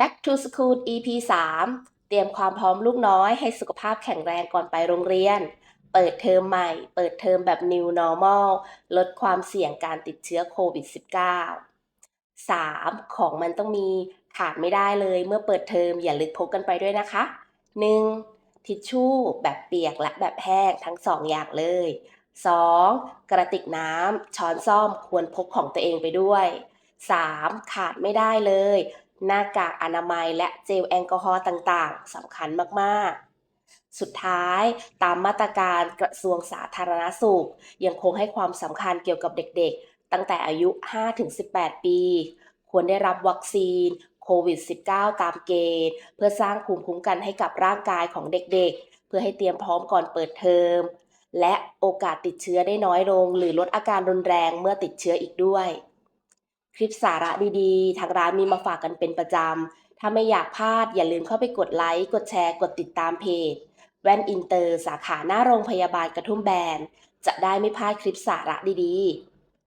Back to School EP 3 เตรียมความพร้อมลูกน้อยให้สุขภาพแข็งแรงก่อนไปโรงเรียน เปิดเทอมใหม่ เปิดเทอมแบบ New Normal ลดความเสี่ยงการติดเชื้อโควิด -19 3. ของมันต้องมีขาดไม่ได้เลยเมื่อเปิดเทอมอย่าลืมพกกันไปด้วยนะคะ 1. ทิชชู่แบบเปียกและแบบแห้งทั้งสองอย่างเลย 2. กระติกน้ำช้อนซ่อมควรพกของตัวเองไปด้วย 3. ขาดไม่ได้เลย หน้ากากอนามัยและเจลแอลกอฮอล์ต่างๆสำคัญมากๆสุดท้ายตามมาตรการกระทรวงสาธารณสุข ยังคงให้ความสำคัญเกี่ยวกับเด็กๆ ตั้งแต่อายุ 5-18 ปี ควรได้รับวัคซีนโควิด -19 ตามเกณฑ์ เพื่อสร้างภูมิคุ้มกันให้กับร่างกายของเด็กๆ เพื่อให้เตรียมพร้อมก่อนเปิดเทอม และโอกาสติดเชื้อได้น้อยลง หรือลดอาการรุนแรงเมื่อติดเชื้ออีกด้วย คลิปสาระดีๆ ทางร้านมีมาฝากกันเป็นประจำ ถ้าไม่อยากพลาดอย่าลืมเข้าไปกดไลค์ กดแชร์ กดติดตามเพจ แว่นอินเตอร์ สาขาหน้าโรงพยาบาลกระทุ่มแบน จะได้ไม่พลาดคลิปสาระดีๆ